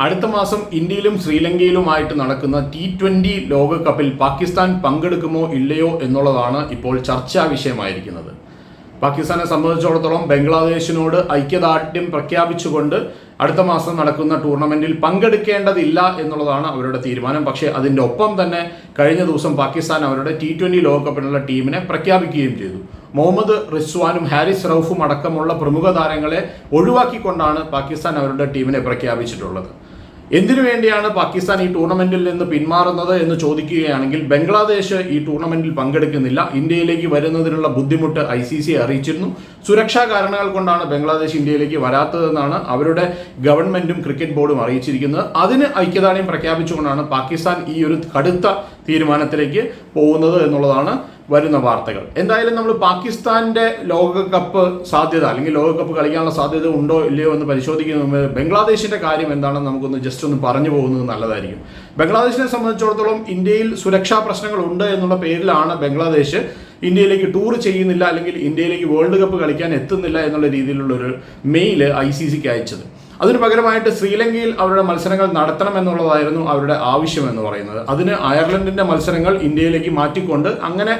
അടുത്ത മാസം ഇന്ത്യയിലും ശ്രീലങ്കയിലുമായിട്ട് നടക്കുന്ന ടി ട്വന്റി ലോകകപ്പിൽ പാകിസ്ഥാൻ പങ്കെടുക്കുമോ ഇല്ലയോ എന്നുള്ളതാണ് ഇപ്പോൾ ചർച്ചാ വിഷയമായിരിക്കുന്നത്. പാകിസ്ഥാനെ സംബന്ധിച്ചിടത്തോളം ബംഗ്ലാദേശിനോട് ഐക്യദാർഢ്യം പ്രഖ്യാപിച്ചുകൊണ്ട് അടുത്ത മാസം നടക്കുന്ന ടൂർണമെന്റിൽ പങ്കെടുക്കേണ്ടതില്ല എന്നുള്ളതാണ് അവരുടെ തീരുമാനം. പക്ഷേ അതിന്റെ ഒപ്പം തന്നെ കഴിഞ്ഞ ദിവസം പാകിസ്ഥാൻ അവരുടെ ടി ട്വന്റി ലോകകപ്പിനുള്ള ടീമിനെ പ്രഖ്യാപിക്കുകയും ചെയ്തു. മുഹമ്മദ് റിസ്വാനും ഹാരിസ് റൌഫും അടക്കമുള്ള പ്രമുഖ താരങ്ങളെ ഒഴിവാക്കിക്കൊണ്ടാണ് പാകിസ്ഥാൻ അവരുടെ ടീമിനെ പ്രഖ്യാപിച്ചിട്ടുള്ളത്. എന്തിനു വേണ്ടിയാണ് പാകിസ്ഥാൻ ഈ ടൂർണമെന്റിൽ നിന്ന് പിന്മാറുന്നത് എന്ന് ചോദിക്കുകയാണെങ്കിൽ ബംഗ്ലാദേശ് ഈ ടൂർണമെന്റിൽ പങ്കെടുക്കുന്നില്ല. ഇന്ത്യയിലേക്ക് വരുന്നതിനുള്ള ബുദ്ധിമുട്ട് ഐ സി സി അറിയിച്ചിരുന്നു. സുരക്ഷാ കാരണങ്ങൾ കൊണ്ടാണ് ബംഗ്ലാദേശ് ഇന്ത്യയിലേക്ക് വരാത്തതെന്നാണ് അവരുടെ ഗവൺമെന്റും ക്രിക്കറ്റ് ബോർഡും അറിയിച്ചിരിക്കുന്നത്. അതിന് ഐക്യദാർഢ്യം പ്രഖ്യാപിച്ചുകൊണ്ടാണ് പാകിസ്ഥാൻ ഈ ഒരു കടുത്ത തീരുമാനത്തിലേക്ക് പോകുന്നത് എന്നുള്ളതാണ് വരുന്ന വാർത്തകൾ. എന്തായാലും നമ്മൾ പാകിസ്ഥാന്റെ ലോകകപ്പ് സാധ്യത അല്ലെങ്കിൽ ലോകകപ്പ് കളിക്കാനുള്ള സാധ്യത ഉണ്ടോ ഇല്ലയോ എന്ന് പരിശോധിക്കുന്ന മുമ്പ് ബംഗ്ലാദേശിന്റെ കാര്യം എന്താണെന്ന് നമുക്കൊന്ന് ജസ്റ്റ് ഒന്ന് പറഞ്ഞു പോകുന്നത് നല്ലതായിരിക്കും. ബംഗ്ലാദേശിനെ സംബന്ധിച്ചിടത്തോളം ഇന്ത്യയിൽ സുരക്ഷാ പ്രശ്നങ്ങൾ ഉണ്ട് എന്നുള്ള പേരിലാണ് ബംഗ്ലാദേശ് ഇന്ത്യയിലേക്ക് ടൂർ ചെയ്യുന്നില്ല അല്ലെങ്കിൽ ഇന്ത്യയിലേക്ക് വേൾഡ് കപ്പ് കളിക്കാൻ എത്തുന്നില്ല എന്നുള്ള രീതിയിലുള്ള ഒരു മെയിൽ ഐ സി സിക്ക് അയച്ചത്. അതിന് പകരമായിട്ട് ശ്രീലങ്കയിൽ അവരുടെ മത്സരങ്ങൾ നടത്തണം എന്നുള്ളതായിരുന്നു അവരുടെ ആവശ്യം എന്ന് പറയുന്നത്. അതിന് അയർലൻഡിന്റെ മത്സരങ്ങൾ ഇന്ത്യയിലേക്ക് മാറ്റിക്കൊണ്ട് അങ്ങനെ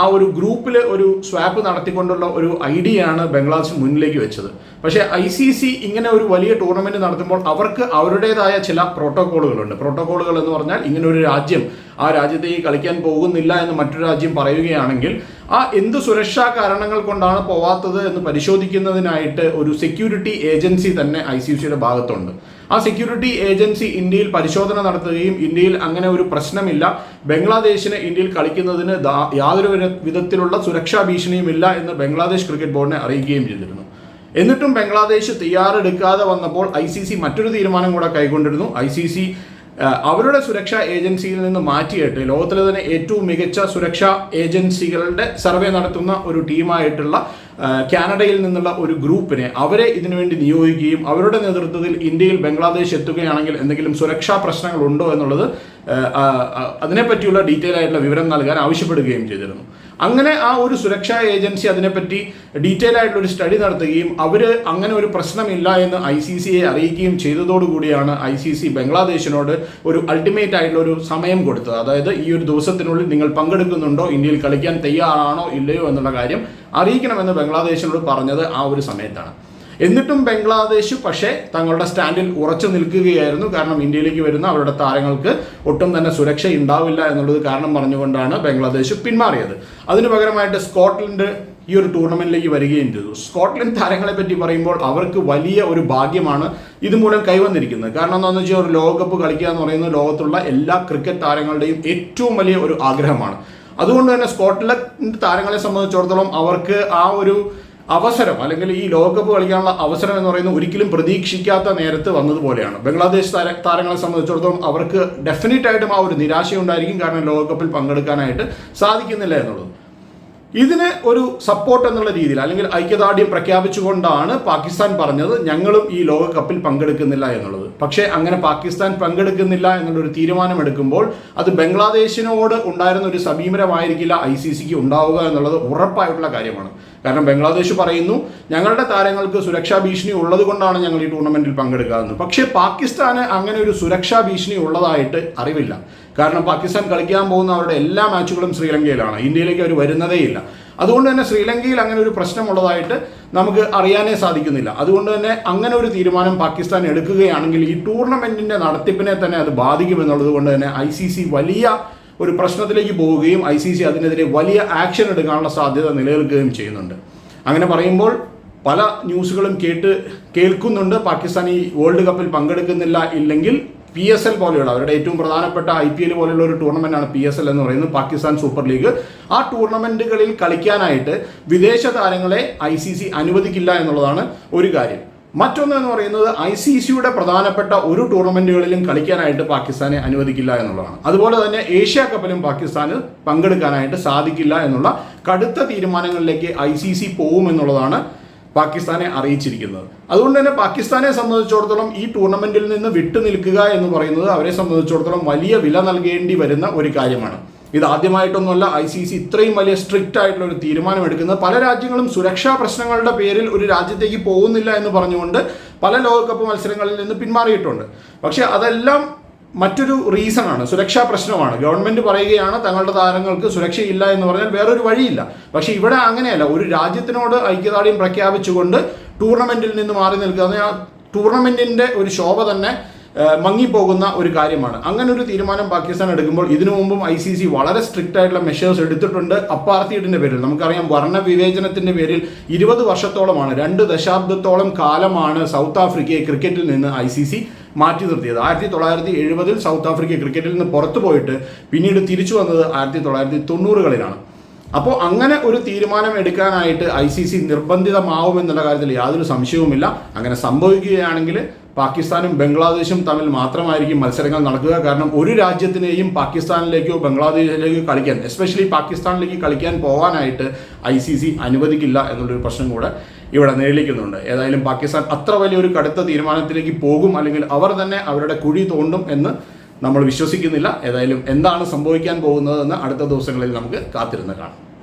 ആ ഒരു ഗ്രൂപ്പിൽ ഒരു സ്വാപ്പ് നടത്തിക്കൊണ്ടുള്ള ഒരു ഐഡിയ ആണ് ബംഗ്ലാദേശ് മുന്നിലേക്ക് വെച്ചത്. പക്ഷേ ഐ സി സി ഇങ്ങനെ ഒരു വലിയ ടൂർണമെന്റ് നടത്തുമ്പോൾ അവർക്ക് അവരുടേതായ ചില പ്രോട്ടോകോളുകളുണ്ട് പ്രോട്ടോക്കോളുകൾ എന്ന് പറഞ്ഞാൽ ഇങ്ങനെ ഒരു രാജ്യം ആ രാജ്യത്തേക്ക് കളിക്കാൻ പോകുന്നില്ല എന്ന് മറ്റൊരു രാജ്യം പറയുകയാണെങ്കിൽ ആ എന്ത് സുരക്ഷാ കാരണങ്ങൾ കൊണ്ടാണ് പോവാത്തത് എന്ന് പരിശോധിക്കുന്നതിനായിട്ട് ഒരു സെക്യൂരിറ്റി ഏജൻസി തന്നെ ഐ സി സിയുടെ ഭാഗത്തുണ്ട്. ആ സെക്യൂരിറ്റി ഏജൻസി ഇന്ത്യയിൽ പരിശോധന നടത്തുകയും ഇന്ത്യയിൽ അങ്ങനെ ഒരു പ്രശ്നമില്ല. ബംഗ്ലാദേശിന് ഇന്ത്യയിൽ കളിക്കുന്നതിന് യാതൊരു വിധത്തിലുള്ള സുരക്ഷാ ഭീഷണിയുമില്ല എന്ന് ബംഗ്ലാദേശ് ക്രിക്കറ്റ് ബോർഡിനെ അറിയിക്കുകയും ചെയ്തിരുന്നു. എന്നിട്ടും ബംഗ്ലാദേശ് തയ്യാറെടുക്കാതെ വന്നപ്പോൾ ഐ സി സി മറ്റൊരു തീരുമാനം കൂടെ കൈക്കൊണ്ടിരുന്നു. ഐ സി സി അവരുടെ സുരക്ഷാ ഏജൻസിയിൽ നിന്ന് മാറ്റിയിട്ട് ലോകത്തിലെ തന്നെ ഏറ്റവും മികച്ച സുരക്ഷാ ഏജൻസികളുടെ സർവേ നടത്തുന്ന ഒരു ടീമായിട്ടുള്ള കാനഡയിൽ നിന്നുള്ള ഒരു ഗ്രൂപ്പിനെ അവരെ ഇതിനുവേണ്ടി നിയോഗിക്കുകയും അവരുടെ നേതൃത്വത്തിൽ ഇന്ത്യയിൽ ബംഗ്ലാദേശ് എത്തുകയാണെങ്കിൽ എന്തെങ്കിലും സുരക്ഷാ പ്രശ്നങ്ങൾ ഉണ്ടോ എന്നുള്ളത് അതിനെപ്പറ്റിയുള്ള ഡീറ്റെയിൽ ആയിട്ടുള്ള വിവരം നൽകാൻ ആവശ്യപ്പെടുകയും ചെയ്തിരുന്നു. അങ്ങനെ ആ ഒരു സുരക്ഷാ ഏജൻസി അതിനെപ്പറ്റി ഡീറ്റെയിൽ ആയിട്ടുള്ള ഒരു സ്റ്റഡി നടത്തുകയും അവർ അങ്ങനെ ഒരു പ്രശ്നമില്ല എന്ന് ഐ സി സിയെ അറിയിക്കുകയും ചെയ്തതോടുകൂടിയാണ് ഐ സി സി ബംഗ്ലാദേശിനോട് ഒരു അൾട്ടിമേറ്റ് ആയിട്ടുള്ള ഒരു സമയം കൊടുത്തത്. അതായത് ഈ ഒരു ദിവസത്തിനുള്ളിൽ നിങ്ങൾ പങ്കെടുക്കുന്നുണ്ടോ? ഇന്ത്യയിൽ കളിക്കാൻ തയ്യാറാണോ? ഇല്ലയോ? എന്നുള്ള കാര്യം അറിയിക്കണമെന്ന് ബംഗ്ലാദേശിനോട് പറഞ്ഞത് ആ ഒരു സമയത്താണ്. എന്നിട്ടും ബംഗ്ലാദേശ് പക്ഷേ തങ്ങളുടെ സ്റ്റാൻഡിൽ ഉറച്ചു നിൽക്കുകയായിരുന്നു. കാരണം ഇന്ത്യയിലേക്ക് വരുന്ന അവരുടെ താരങ്ങൾക്ക് ഒട്ടും തന്നെ സുരക്ഷ ഉണ്ടാവില്ല എന്നുള്ളത് കാരണം പറഞ്ഞുകൊണ്ടാണ് ബംഗ്ലാദേശ് പിന്മാറിയത്. അതിനു പകരമായിട്ട് സ്കോട്ട്ലൻഡ് ഈ ഒരു ടൂർണമെന്റിലേക്ക് വരികയും ചെയ്തു. സ്കോട്ട്ലൻഡ് താരങ്ങളെ പറ്റി പറയുമ്പോൾ അവർക്ക് വലിയ ഒരു ഭാഗ്യമാണ് ഇതുമൂലം കൈവന്നിരിക്കുന്നത്. കാരണം എന്താണെന്ന് വെച്ചാൽ ഒരു ലോകകപ്പ് കളിക്കുക എന്ന് പറയുന്നത് ലോകത്തുള്ള എല്ലാ ക്രിക്കറ്റ് താരങ്ങളുടെയും ഏറ്റവും വലിയ ഒരു ആഗ്രഹമാണ്. അതുകൊണ്ട് തന്നെ സ്കോട്ട്ലൻഡ് താരങ്ങളെ സംബന്ധിച്ചിടത്തോളം അവർക്ക് ആ ഒരു അവസരം അല്ലെങ്കിൽ ഈ ലോകകപ്പ് കളിക്കാനുള്ള അവസരം എന്ന് പറയുന്നത് ഒരിക്കലും പ്രതീക്ഷിക്കാത്ത നേരത്ത് വന്നതുപോലെയാണ്. ബംഗ്ലാദേശ് താര താരങ്ങളെ സംബന്ധിച്ചിടത്തോളം അവർക്ക് ഡെഫിനറ്റ് ആയിട്ടും ആ ഒരു നിരാശയുണ്ടായിരിക്കും കാരണം ലോകകപ്പിൽ പങ്കെടുക്കാനായിട്ട് സാധിക്കുന്നില്ല എന്നുള്ളത്. ഇതിന് ഒരു സപ്പോർട്ട് എന്നുള്ള രീതിയിൽ അല്ലെങ്കിൽ ഐക്യദാർഢ്യം പ്രഖ്യാപിച്ചുകൊണ്ടാണ് പാകിസ്ഥാൻ പറഞ്ഞത് ഞങ്ങളും ഈ ലോകകപ്പിൽ പങ്കെടുക്കുന്നില്ല എന്നുള്ളത്. പക്ഷേ അങ്ങനെ പാകിസ്ഥാൻ പങ്കെടുക്കുന്നില്ല എന്നുള്ളൊരു തീരുമാനമെടുക്കുമ്പോൾ അത് ബംഗ്ലാദേശിനോട് ഉണ്ടായിരുന്ന ഒരു സമീപനമായിരിക്കില്ല ഐ സി സിക്ക് ഉണ്ടാവുക എന്നുള്ളത് ഉറപ്പായിട്ടുള്ള കാര്യമാണ്. കാരണം ബംഗ്ലാദേശ് പറയുന്നു ഞങ്ങളുടെ താരങ്ങൾക്ക് സുരക്ഷാ ഭീഷണി ഉള്ളത് കൊണ്ടാണ് ഞങ്ങൾ ഈ ടൂർണമെന്റിൽ പങ്കെടുക്കാതെന്ന് പക്ഷേ പാകിസ്ഥാന് അങ്ങനെ ഒരു സുരക്ഷാ ഭീഷണി ഉള്ളതായിട്ട് അറിവില്ല. കാരണം പാകിസ്ഥാൻ കളിക്കാൻ പോകുന്ന അവരുടെ എല്ലാ മാച്ചുകളും ശ്രീലങ്കയിലാണ്. ഇന്ത്യയിലേക്ക് അവർ വരുന്നതേ ഇല്ല. അതുകൊണ്ട് തന്നെ ശ്രീലങ്കയിൽ അങ്ങനെ ഒരു പ്രശ്നമുള്ളതായിട്ട് നമുക്ക് അറിയാനേ സാധിക്കുന്നില്ല. അതുകൊണ്ട് തന്നെ അങ്ങനെ ഒരു തീരുമാനം പാകിസ്ഥാൻ എടുക്കുകയാണെങ്കിൽ ഈ ടൂർണമെന്റിന്റെ നടത്തിപ്പിനെ തന്നെ അത് ബാധിക്കുമെന്നുള്ളത് കൊണ്ട് തന്നെ ഐ വലിയ ഒരു പ്രശ്നത്തിലേക്ക് പോവുകയും ഐ സി സി അതിനെതിരെ വലിയ ആക്ഷൻ എടുക്കാനുള്ള സാധ്യത നിലനിൽക്കുകയും ചെയ്യുന്നുണ്ട്. അങ്ങനെ പറയുമ്പോൾ പല ന്യൂസുകളും കേട്ട് കേൾക്കുന്നുണ്ട്. പാകിസ്ഥാൻ ഈ വേൾഡ് കപ്പിൽ പങ്കെടുക്കുന്നില്ല ഇല്ലെങ്കിൽ പി എസ് എൽ പോലെയുള്ള അവരുടെ ഏറ്റവും പ്രധാനപ്പെട്ട ഐ പി എൽ പോലെയുള്ള ഒരു ടൂർണമെന്റാണ് പി എസ് എൽ എന്ന് പറയുന്നത് പാകിസ്ഥാൻ സൂപ്പർ ലീഗ്. ആ ടൂർണമെന്റുകളിൽ കളിക്കാനായിട്ട് വിദേശ താരങ്ങളെ ഐ സി സി അനുവദിക്കില്ല എന്നുള്ളതാണ് ഒരു കാര്യം. മറ്റൊന്ന് എന്ന് പറയുന്നത് ഐ സി സിയുടെ പ്രധാനപ്പെട്ട ഒരു ടൂർണമെന്റുകളിലും കളിക്കാനായിട്ട് പാകിസ്ഥാനെ അനുവദിക്കില്ല എന്നുള്ളതാണ്. അതുപോലെ തന്നെ ഏഷ്യ കപ്പിലും പാകിസ്ഥാന് പങ്കെടുക്കാനായിട്ട് സാധിക്കില്ല എന്നുള്ള കടുത്ത തീരുമാനങ്ങളിലേക്ക് ഐ സി സി പോകുമെന്നുള്ളതാണ് പാകിസ്ഥാനെ അറിയിച്ചിരിക്കുന്നത്. അതുകൊണ്ട് തന്നെ പാകിസ്ഥാനെ സംബന്ധിച്ചിടത്തോളം ഈ ടൂർണമെന്റിൽ നിന്ന് വിട്ടു നിൽക്കുക എന്ന് പറയുന്നത് അവരെ സംബന്ധിച്ചിടത്തോളം വലിയ വില നൽകേണ്ടി വരുന്ന ഒരു കാര്യമാണ്. ഇത് ആദ്യമായിട്ടൊന്നുമല്ല ഐ സി സി ഇത്രയും വലിയ സ്ട്രിക്റ്റ് ആയിട്ടുള്ള ഒരു തീരുമാനം എടുക്കുന്നത് പല രാജ്യങ്ങളും സുരക്ഷാ പ്രശ്നങ്ങളുടെ പേരിൽ ഒരു രാജ്യത്തേക്ക് പോകുന്നില്ല എന്ന് പറഞ്ഞുകൊണ്ട് പല ലോകകപ്പ് മത്സരങ്ങളിൽ നിന്ന് പിന്മാറിയിട്ടുണ്ട്. പക്ഷെ അതെല്ലാം മറ്റൊരു റീസണാണ് സുരക്ഷാ പ്രശ്നമാണ്. ഗവൺമെന്റ് പറയുകയാണ് തങ്ങളുടെ താരങ്ങൾക്ക് സുരക്ഷയില്ല എന്ന് പറഞ്ഞാൽ വേറൊരു വഴിയില്ല. പക്ഷെ ഇവിടെ അങ്ങനെയല്ല. ഒരു രാജ്യത്തിനോട് ഐക്യദാർഢ്യം പ്രഖ്യാപിച്ചുകൊണ്ട് ടൂർണമെന്റിൽ നിന്ന് മാറി നിൽക്കുക ടൂർണമെന്റിന്റെ ഒരു ശോഭ തന്നെ മങ്ങിപ്പോകുന്ന ഒരു കാര്യമാണ്. അങ്ങനെ ഒരു തീരുമാനം പാകിസ്ഥാൻ എടുക്കുമ്പോൾ ഇതിനു മുമ്പും ഐ സി സി വളരെ സ്ട്രിക്റ്റ് ആയിട്ടുള്ള മെഷേഴ്സ് എടുത്തിട്ടുണ്ട് അപ്പാർത്തിയുടെ പേരിൽ. നമുക്കറിയാം വർണ വിവേചനത്തിന്റെ പേരിൽ ഇരുപത് വർഷത്തോളമാണ് രണ്ട് ദശാബ്ദത്തോളം കാലമാണ് സൗത്ത് ആഫ്രിക്കയെ ക്രിക്കറ്റിൽ നിന്ന് ഐ സി സി മാറ്റി നിർത്തിയത്. ആയിരത്തി തൊള്ളായിരത്തി എഴുപതിൽ സൗത്ത് ആഫ്രിക്ക ക്രിക്കറ്റിൽ നിന്ന് പുറത്തു പോയിട്ട് പിന്നീട് തിരിച്ചു വന്നത് ആയിരത്തി തൊള്ളായിരത്തി തൊണ്ണൂറുകളിലാണ്. അപ്പോൾ അങ്ങനെ ഒരു തീരുമാനം എടുക്കാനായിട്ട് ഐ സി സി നിർബന്ധിതമാവുമെന്നുള്ള കാര്യത്തിൽ യാതൊരു സംശയവുമില്ല. അങ്ങനെ സംഭവിക്കുകയാണെങ്കിൽ പാകിസ്ഥാനും ബംഗ്ലാദേശും തമ്മിൽ മാത്രമായിരിക്കും മത്സരങ്ങൾ നടക്കുക. കാരണം ഒരു രാജ്യത്തിനെയും പാകിസ്ഥാനിലേക്കോ ബംഗ്ലാദേശിലേക്കോ കളിക്കാൻ എസ്പെഷ്യലി പാകിസ്ഥാനിലേക്ക് കളിക്കാൻ പോകാനായിട്ട് ഐ സി സി അനുവദിക്കില്ല എന്നുള്ളൊരു പ്രശ്നം കൂടെ ഇവിടെ നേരിടുന്നുണ്ട് ഏതായാലും പാകിസ്ഥാൻ അത്ര വലിയൊരു കടുത്ത തീരുമാനത്തിലേക്ക് പോകും അല്ലെങ്കിൽ അവർ തന്നെ അവരുടെ കുഴി തോണ്ടും എന്ന് നമ്മൾ വിശ്വസിക്കുന്നില്ല. ഏതായാലും എന്താണ് സംഭവിക്കാൻ പോകുന്നതെന്ന് അടുത്ത ദിവസങ്ങളിൽ നമുക്ക് കാത്തിരുന്ന് കാണാം.